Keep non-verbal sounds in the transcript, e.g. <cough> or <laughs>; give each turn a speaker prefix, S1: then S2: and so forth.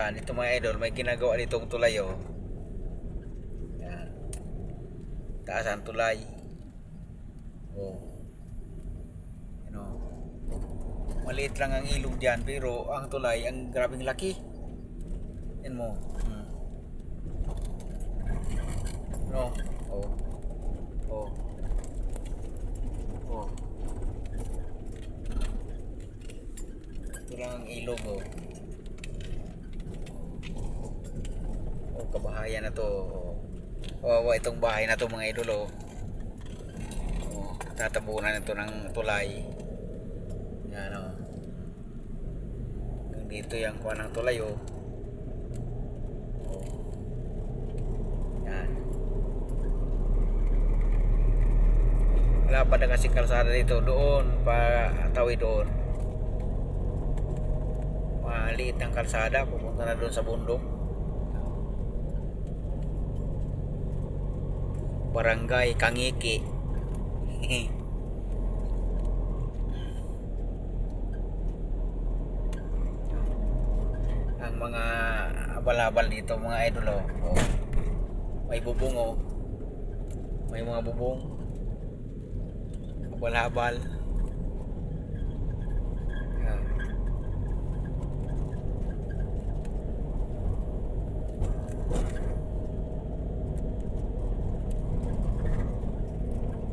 S1: Yan, ito mga idol, may ginagawa ditong tulay oh. Yan. Taas ang tulay. Oh. Yan oh. Maliit lang ang ilog diyan pero ang tulay ang grabing laki. Yan mo. Hmm. No. Oh. Oh. Oh. Ito lang ang ilog oh. Oh, kabahayan na to. Kawawa itong bahay na to mga idol oh. Tatabunan ito ng tulay. Yan oh. Dito yung kuha ng tulay oh. Wala pa na kasi kalsada dito doon pa tawid doon. Maliit ang kalsada pupunta na doon sa bundok. Barangay Kangiki. <laughs> ang mga abal-abal dito mga idol oh. oh. May bubong oh. May mga bubong. Abal-abal.